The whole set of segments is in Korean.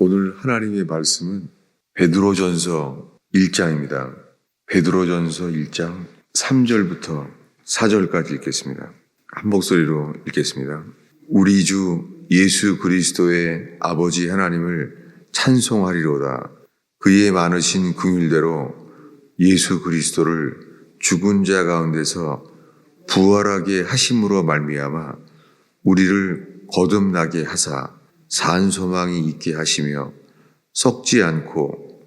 오늘 하나님의 말씀은 베드로전서 1장입니다. 베드로전서 1장 3절부터 4절까지 읽겠습니다. 한 목소리로 읽겠습니다. 우리 주 예수 그리스도의 아버지 하나님을 찬송하리로다. 그의 많으신 긍휼대로 예수 그리스도를 죽은 자 가운데서 부활하게 하심으로 말미암아 우리를 거듭나게 하사 산 소망이 있게 하시며 썩지 않고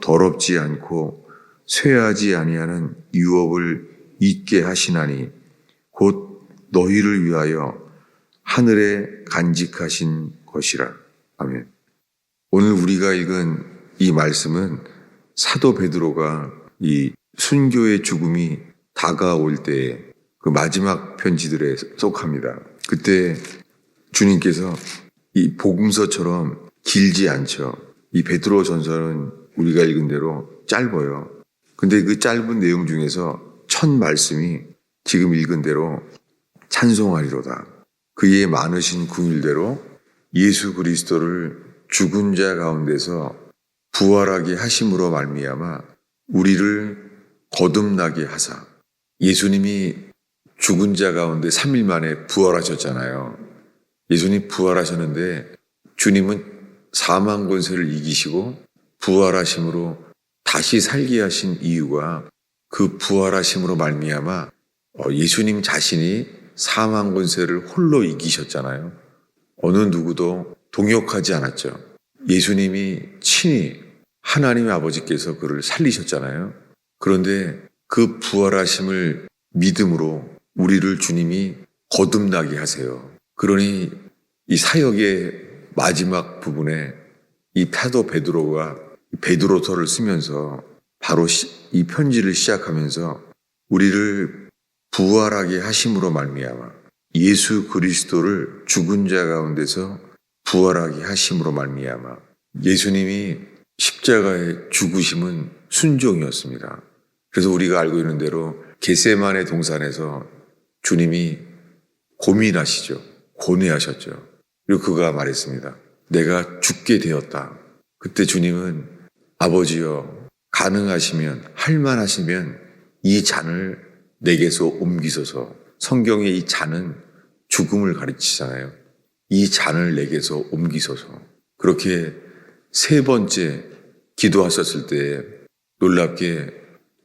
더럽지 않고 쇠하지 아니하는 유업을 있게 하시나니 곧 너희를 위하여 하늘에 간직하신 것이라. 아멘. 오늘 우리가 읽은 이 말씀은 사도 베드로가 이 순교의 죽음이 다가올 때의 그 마지막 편지들에 속합니다. 그때 주님께서 이 복음서처럼 길지 않죠. 이 베드로 전서는 우리가 읽은 대로 짧아요. 근데 그 짧은 내용 중에서 첫 말씀이 지금 읽은 대로 찬송하리로다. 그의 많으신 궁일대로 예수 그리스도를 죽은 자 가운데서 부활하게 하심으로 말미암아 우리를 거듭나게 하사 예수님이 죽은 자 가운데 3일 만에 부활하셨잖아요. 예수님 부활하셨는데 주님은 사망 권세를 이기시고 부활하심으로 다시 살게 하신 이유가 그 부활하심으로 말미암아 어, 예수님 자신이 사망 권세를 홀로 이기셨잖아요. 어느 누구도 동역하지 않았죠. 예수님이 친히 하나님 아버지께서 그를 살리셨잖아요. 그런데 그 부활하심을 믿음으로 우리를 주님이 거듭나게 하세요. 그러니 이 사역의 마지막 부분에 이 타도 베드로가 베드로서를 쓰면서 바로 이 편지를 시작하면서 우리를 부활하게 하심으로 말미암아 예수 그리스도를 죽은 자 가운데서 부활하게 하심으로 말미암아 예수님이 십자가의 죽으심은 순종이었습니다. 그래서 우리가 알고 있는 대로 게세만의 동산에서 주님이 고민하시죠. 고뇌하셨죠. 그리고 그가 말했습니다. 내가 죽게 되었다. 그때 주님은 아버지여 가능하시면 할만하시면 이 잔을 내게서 옮기소서. 성경의 이 잔은 죽음을 가르치잖아요. 이 잔을 내게서 옮기소서. 그렇게 세 번째 기도하셨을 때 놀랍게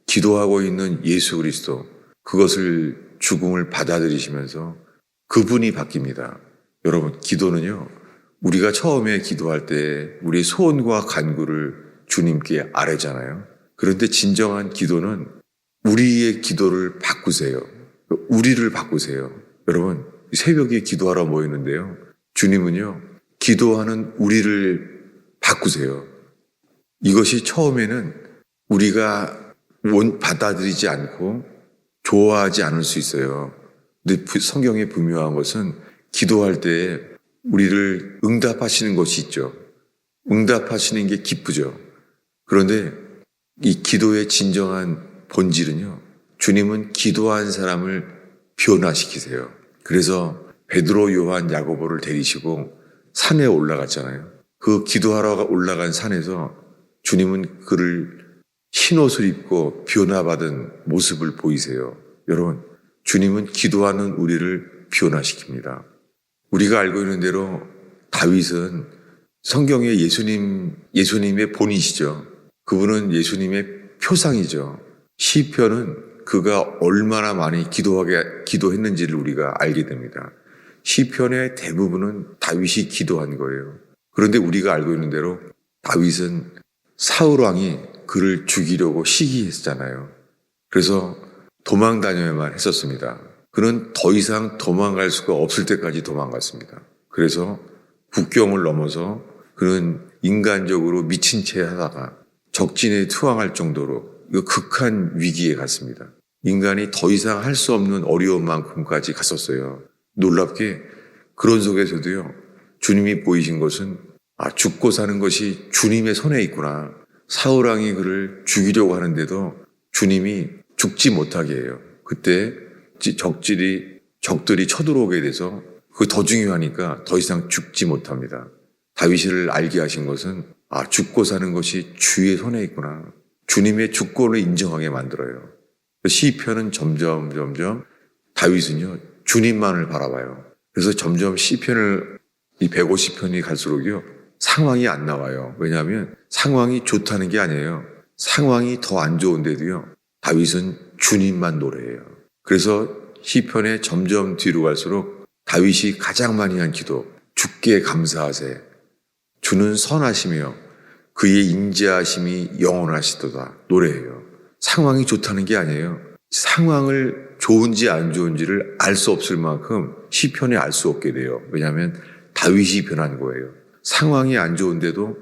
기도하고 있는 예수 그리스도 그것을 죽음을 받아들이시면서 그분이 바뀝니다. 여러분, 기도는요, 우리가 처음에 기도할 때 우리 소원과 간구를 주님께 아뢰잖아요. 그런데 진정한 기도는 우리의 기도를 바꾸세요. 우리를 바꾸세요. 여러분, 새벽에 기도하러 모이는데요. 주님은요, 기도하는 우리를 바꾸세요. 이것이 처음에는 우리가 원, 받아들이지 않고 좋아하지 않을 수 있어요. 근데 성경에 분명한 것은 기도할 때 우리를 응답하시는 것이 있죠. 응답하시는 게 기쁘죠. 그런데 이 기도의 진정한 본질은요. 주님은 기도한 사람을 변화시키세요. 그래서 베드로, 요한, 야고보를 데리시고 산에 올라갔잖아요. 그 기도하러 올라간 산에서 주님은 그를 흰 옷을 입고 변화받은 모습을 보이세요. 여러분, 주님은 기도하는 우리를 변화시킵니다. 우리가 알고 있는 대로 다윗은 성경의 예수님, 예수님의 본이시죠. 그분은 예수님의 표상이죠. 시편은 그가 얼마나 많이 기도하게, 기도했는지를 우리가 알게 됩니다. 시편의 대부분은 다윗이 기도한 거예요. 그런데 우리가 알고 있는 대로 다윗은 사울왕이 그를 죽이려고 시기했잖아요. 그래서 도망 다녀야만 했었습니다. 그는 더 이상 도망갈 수가 없을 때까지 도망갔습니다. 그래서 국경을 넘어서 그는 인간적으로 미친 채 하다가 적진에 투항할 정도로 극한 위기에 갔습니다. 인간이 더 이상 할 수 없는 어려운 만큼까지 갔었어요. 놀랍게 그런 속에서도요, 주님이 보이신 것은 아, 죽고 사는 것이 주님의 손에 있구나. 사울왕이 그를 죽이려고 하는데도 주님이 죽지 못하게 해요. 그때 적질이 적들이 쳐들어오게 돼서 그게 더 중요하니까 더 이상 죽지 못합니다. 다윗을 알게 하신 것은 아 죽고 사는 것이 주의 손에 있구나. 주님의 주권을 인정하게 만들어요. 시편은 점점 점점 다윗은요 주님만을 바라봐요. 그래서 점점 시편을 이 150편이 갈수록요 상황이 안 나와요. 왜냐하면 상황이 좋다는 게 아니에요. 상황이 더 안 좋은데도요 다윗은 주님만 노래해요. 그래서 시편에 점점 뒤로 갈수록 다윗이 가장 많이 한 기도 주께 감사하세 주는 선하시며 그의 인자하심이 영원하시도다 노래해요. 상황이 좋다는 게 아니에요. 상황을 좋은지 안 좋은지를 알 수 없을 만큼 시편에 알 수 없게 돼요. 왜냐하면 다윗이 변한 거예요. 상황이 안 좋은데도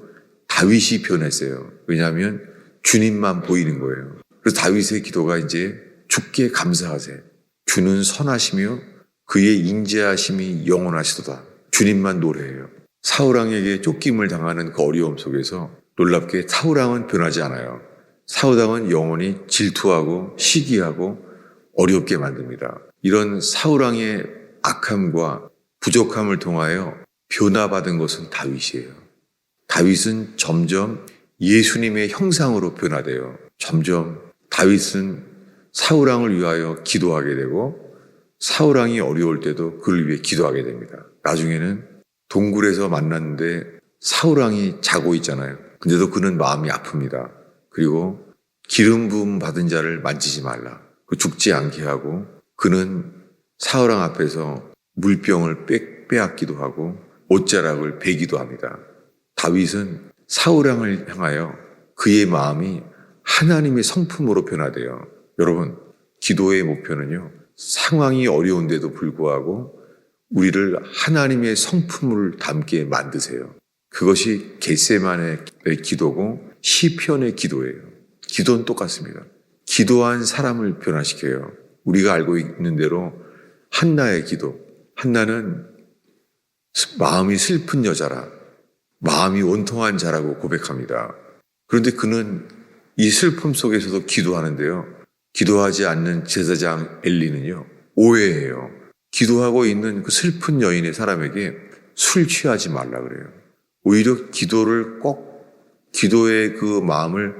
다윗이 변했어요. 왜냐하면 주님만 보이는 거예요. 그래서 다윗의 기도가 이제 주께 감사하세. 주는 선하시며 그의 인자하심이 영원하시도다. 주님만 노래해요. 사우랑에게 쫓김을 당하는 그 어려움 속에서 놀랍게 사우랑은 변하지 않아요. 사우랑은 영원히 질투하고 시기하고 어렵게 만듭니다. 이런 사우랑의 악함과 부족함을 통하여 변화받은 것은 다윗이에요. 다윗은 점점 예수님의 형상으로 변화돼요. 점점 다윗은 사우랑을 위하여 기도하게 되고 사우랑이 어려울 때도 그를 위해 기도하게 됩니다. 나중에는 동굴에서 만났는데 사우랑이 자고 있잖아요. 근데도 그는 마음이 아픕니다. 그리고 기름 부음 받은 자를 만지지 말라. 그 죽지 않게 하고 그는 사우랑 앞에서 물병을 빼, 빼앗기도 하고 옷자락을 베기도 합니다. 다윗은 사우랑을 향하여 그의 마음이 하나님의 성품으로 변화돼요. 여러분, 기도의 목표는요, 상황이 어려운데도 불구하고 우리를 하나님의 성품을 담게 만드세요. 그것이 겟세만의 기도고 시편의 기도예요. 기도는 똑같습니다. 기도한 사람을 변화시켜요. 우리가 알고 있는 대로 한나의 기도. 한나는 마음이 슬픈 여자라, 마음이 원통한 자라고 고백합니다. 그런데 그는 이 슬픔 속에서도 기도하는데요. 기도하지 않는 제사장 엘리는요, 오해해요. 기도하고 있는 그 슬픈 여인의 사람에게 술 취하지 말라 그래요. 오히려 기도를 꼭, 기도의 그 마음을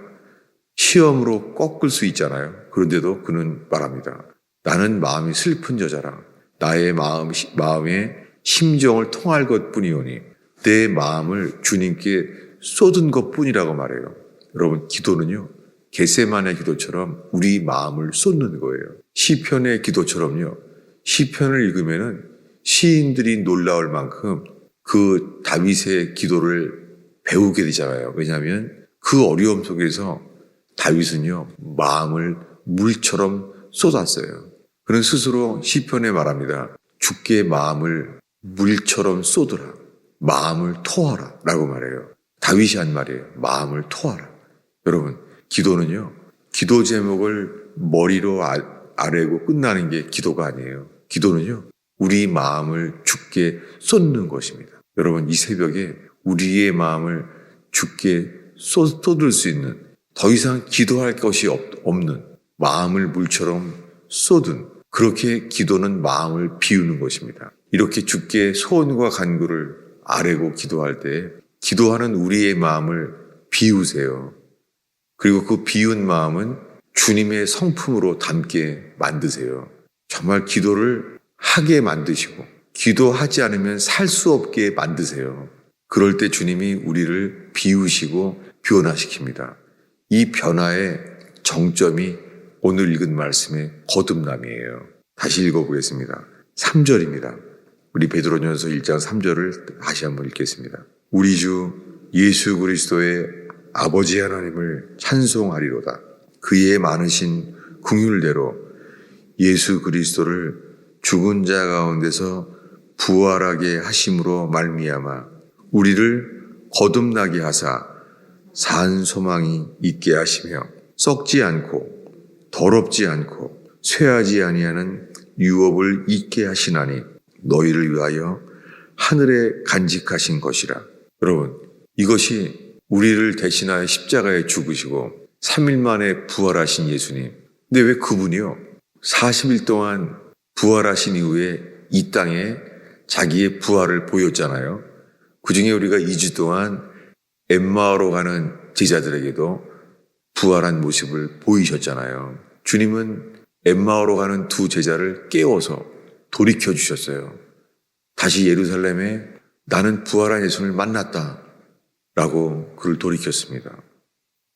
시험으로 꺾을 수 있잖아요. 그런데도 그는 말합니다. 나는 마음이 슬픈 여자라. 나의 마음, 마음의 심정을 통할 것 뿐이오니 내 마음을 주님께 쏟은 것 뿐이라고 말해요. 여러분, 기도는요, 게세만의 기도처럼 우리 마음을 쏟는 거예요. 시편의 기도처럼요, 시편을 읽으면은 시인들이 놀라울 만큼 그 다윗의 기도를 배우게 되잖아요. 왜냐하면 그 어려움 속에서 다윗은요, 마음을 물처럼 쏟았어요. 그는 스스로 시편에 말합니다. 주께 마음을 물처럼 쏟으라. 마음을 토하라. 라고 말해요. 다윗이 한 말이에요. 마음을 토하라. 여러분, 기도는요, 기도 제목을 머리로 아, 아래고 끝나는 게 기도가 아니에요. 기도는요, 우리 마음을 죽게 쏟는 것입니다. 여러분, 이 새벽에 우리의 마음을 죽게 쏟을 수 있는 더 이상 기도할 것이 없는 마음을 물처럼 쏟은 그렇게 기도는 마음을 비우는 것입니다. 이렇게 죽게 소원과 간구를 아래고 기도할 때 기도하는 우리의 마음을 비우세요. 그리고 그 비운 마음은 주님의 성품으로 담게 만드세요. 정말 기도를 하게 만드시고 기도하지 않으면 살 수 없게 만드세요. 그럴 때 주님이 우리를 비우시고 변화시킵니다. 이 변화의 정점이 오늘 읽은 말씀의 거듭남이에요. 다시 읽어보겠습니다. 3절입니다. 우리 베드로전서 1장 3절을 다시 한번 읽겠습니다. 우리 주 예수 그리스도의 아버지 하나님을 찬송하리로다. 그의 많으신 궁율대로 예수 그리스도를 죽은 자 가운데서 부활하게 하심으로 말미암아 우리를 거듭나게 하사 산 소망이 있게 하시며 썩지 않고 더럽지 않고 쇠하지 아니하는 유업을 잊게 하시나니 너희를 위하여 하늘에 간직하신 것이라. 여러분, 이것이 우리를 대신하여 십자가에 죽으시고 3일 만에 부활하신 예수님. 근데 왜 그분이요? 40일 동안 부활하신 이후에 이 땅에 자기의 부활을 보였잖아요. 그 중에 우리가 2주 동안 엠마오로 가는 제자들에게도 부활한 모습을 보이셨잖아요. 주님은 엠마오로 가는 두 제자를 깨워서 돌이켜 주셨어요. 다시 예루살렘에 나는 부활한 예수를 만났다. 라고 그를 돌이켰습니다.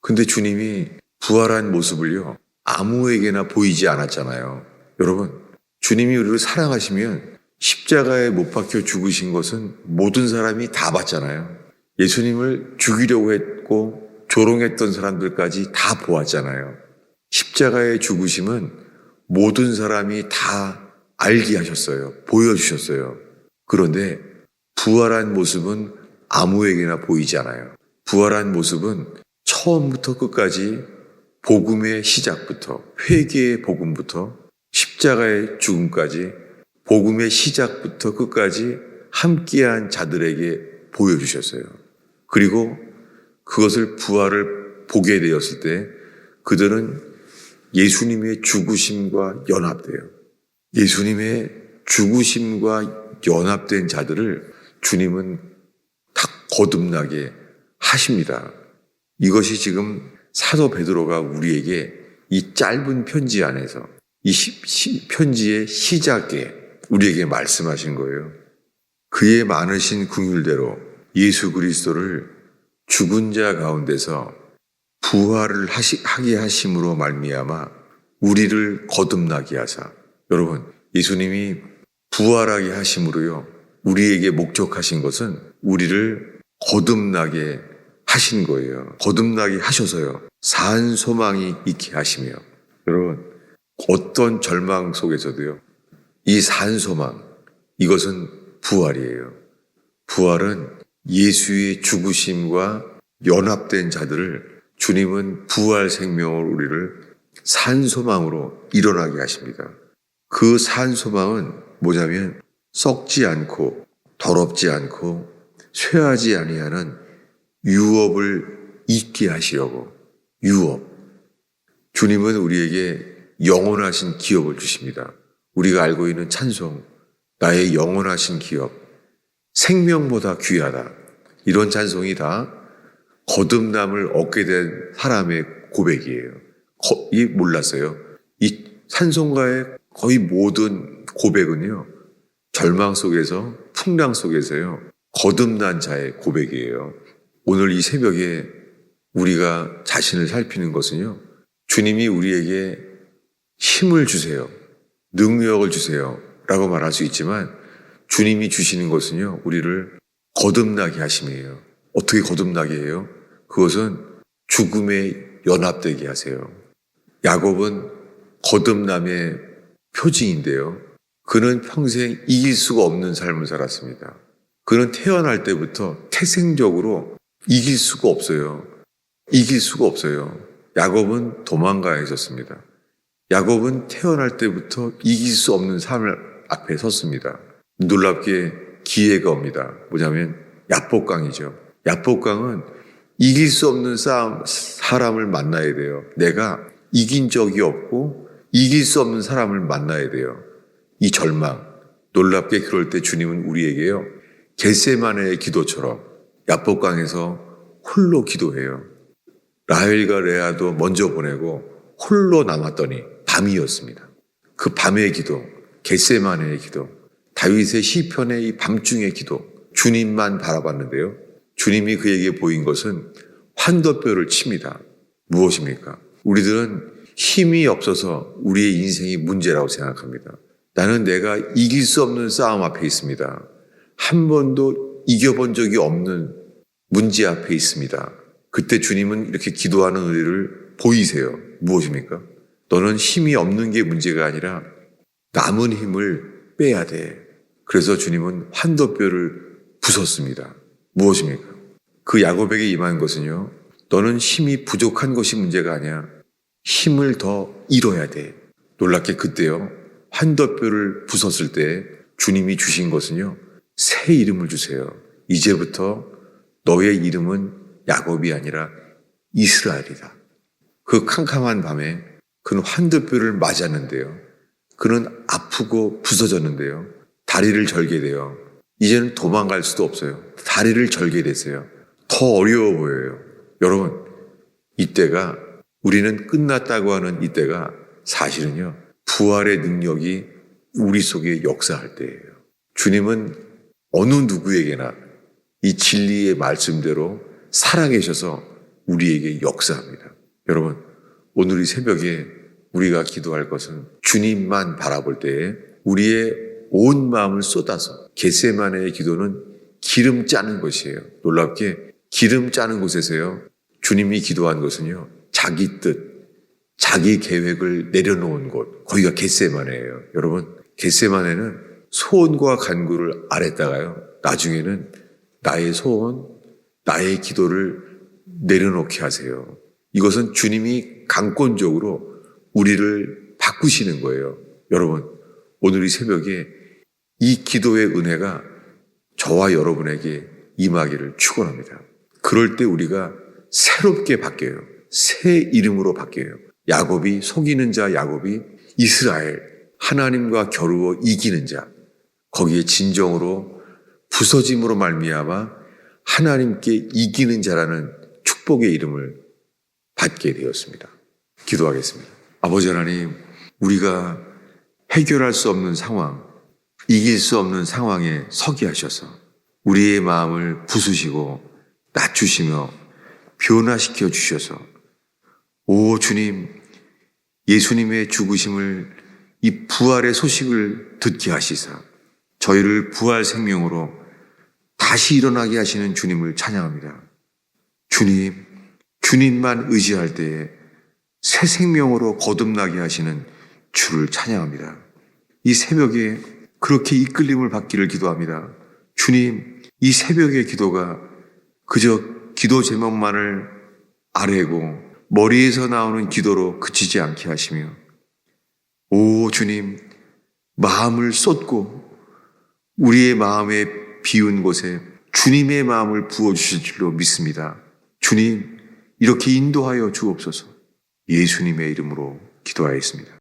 근데 주님이 부활한 모습을요, 아무에게나 보이지 않았잖아요. 여러분, 주님이 우리를 사랑하시면 십자가에 못 박혀 죽으신 것은 모든 사람이 다 봤잖아요. 예수님을 죽이려고 했고 조롱했던 사람들까지 다 보았잖아요. 십자가의 죽으심은 모든 사람이 다 알게 하셨어요. 보여주셨어요. 그런데 부활한 모습은 아무에게나 보이지 않아요. 부활한 모습은 처음부터 끝까지 복음의 시작부터 회개의 복음부터 십자가의 죽음까지 복음의 시작부터 끝까지 함께한 자들에게 보여주셨어요. 그리고 그것을 부활을 보게 되었을 때 그들은 예수님의 죽으심과 연합돼요. 예수님의 죽으심과 연합된 자들을 주님은 다 거듭나게 하십니다. 이것이 지금 사도 베드로가 우리에게 이 짧은 편지 안에서 이 시- 시- 편지의 시작에 우리에게 말씀하신 거예요. 그의 많으신 긍휼대로 예수 그리스도를 죽은 자 가운데서 부활을 하시, 하게 하심으로 말미암아 우리를 거듭나게 하사 여러분 예수님이 부활하게 하심으로요 우리에게 목적하신 것은 우리를 거듭나게 하신 거예요. 거듭나게 하셔서요. 산 소망이 있게 하시며 여러분 어떤 절망 속에서도요. 이 산 소망 이것은 부활이에요. 부활은 예수의 죽으심과 연합된 자들을 주님은 부활 생명으로 우리를 산 소망으로 일어나게 하십니다. 그 산 소망은 뭐냐면 썩지 않고 더럽지 않고 쇠하지 아니하는 유업을 잊게 하시려고 유업. 주님은 우리에게 영원하신 기업을 주십니다. 우리가 알고 있는 찬송, 나의 영원하신 기업, 생명보다 귀하다. 이런 찬송이 다 거듭남을 얻게 된 사람의 고백이에요. 거- 이 몰랐어요. 이 찬송가의 거의 모든 고백은요, 절망 속에서, 풍랑 속에서요, 거듭난 자의 고백이에요. 오늘 이 새벽에 우리가 자신을 살피는 것은요, 주님이 우리에게 힘을 주세요. 능력을 주세요. 라고 말할 수 있지만 주님이 주시는 것은요, 우리를 거듭나게 하심이에요. 어떻게 거듭나게 해요? 그것은 죽음에 연합되게 하세요. 야곱은 거듭남의 표징인데요. 그는 평생 이길 수가 없는 삶을 살았습니다. 그는 태어날 때부터 태생적으로 이길 수가 없어요. 이길 수가 없어요. 야곱은 도망가야 했었습니다. 야곱은 태어날 때부터 이길 수 없는 삶을 앞에 섰습니다. 놀랍게 기회가 옵니다. 뭐냐면 야복강이죠. 야복강은 이길 수 없는 싸움, 사람을 만나야 돼요. 내가 이긴 적이 없고 이길 수 없는 사람을 만나야 돼요. 이 절망. 놀랍게 그럴 때 주님은 우리에게요. 겟세마네의 기도처럼 야복강에서 홀로 기도해요. 라헬과 레아도 먼저 보내고 홀로 남았더니 밤이었습니다. 그 밤의 기도, 겟세마네의 기도, 다윗의 시편의 이 밤중의 기도, 주님만 바라봤는데요. 주님이 그에게 보인 것은 환도뼈를 칩니다. 무엇입니까? 우리들은 힘이 없어서 우리의 인생이 문제라고 생각합니다. 나는 내가 이길 수 없는 싸움 앞에 있습니다. 한 번도 이겨본 적이 없는 문제 앞에 있습니다. 그때 주님은 이렇게 기도하는 우리를 보이세요. 무엇입니까? 너는 힘이 없는 게 문제가 아니라 남은 힘을 빼야 돼. 그래서 주님은 환도뼈를 부쉈습니다. 무엇입니까? 그 야곱에게 임한 것은요. 너는 힘이 부족한 것이 문제가 아니야. 힘을 더 잃어야 돼. 놀랍게 그때요. 환도뼈를 부쉈을 때 주님이 주신 것은요. 새 이름을 주세요. 이제부터 너의 이름은 야곱이 아니라 이스라엘이다. 그 캄캄한 밤에 그는 환도뼈를 맞았는데요. 그는 아프고 부서졌는데요. 다리를 절게 되어 이제는 도망갈 수도 없어요. 다리를 절게 됐어요. 더 어려워 보여요. 여러분, 이때가 우리는 끝났다고 하는 이때가 사실은요, 부활의 능력이 우리 속에 역사할 때예요. 주님은 어느 누구에게나 이 진리의 말씀대로 살아계셔서 우리에게 역사합니다. 여러분, 오늘 이 새벽에 우리가 기도할 것은 주님만 바라볼 때에 우리의 온 마음을 쏟아서 겟세마네의 기도는 기름 짜는 것이에요. 놀랍게 기름 짜는 곳에서요. 주님이 기도한 것은요. 자기 뜻, 자기 계획을 내려놓은 곳. 거기가 겟세마네예요. 여러분, 겟세마네는 소원과 간구를 아랬다가요. 나중에는 나의 소원, 나의 기도를 내려놓게 하세요. 이것은 주님이 강권적으로 우리를 바꾸시는 거예요. 여러분, 오늘 이 새벽에 이 기도의 은혜가 저와 여러분에게 임하기를 축원합니다. 그럴 때 우리가 새롭게 바뀌어요. 새 이름으로 바뀌어요. 야곱이 속이는 자 야곱이 이스라엘 하나님과 겨루어 이기는 자 거기에 진정으로 부서짐으로 말미암아 하나님께 이기는 자라는 축복의 이름을 받게 되었습니다. 기도하겠습니다. 아버지 하나님, 우리가 해결할 수 없는 상황, 이길 수 없는 상황에 서게 하셔서 우리의 마음을 부수시고 낮추시며 변화시켜 주셔서 오 주님, 예수님의 죽으심을 이 부활의 소식을 듣게 하시사 저희를 부활 생명으로 다시 일어나게 하시는 주님을 찬양합니다. 주님, 주님만 의지할 때에 새 생명으로 거듭나게 하시는 주를 찬양합니다. 이 새벽에 그렇게 이끌림을 받기를 기도합니다. 주님, 이 새벽의 기도가 그저 기도 제목만을 아래고 머리에서 나오는 기도로 그치지 않게 하시며 오 주님, 마음을 쏟고 우리의 마음에 비운 곳에 주님의 마음을 부어주실 줄로 믿습니다. 주님, 이렇게 인도하여 주옵소서 예수님의 이름으로 기도하였습니다.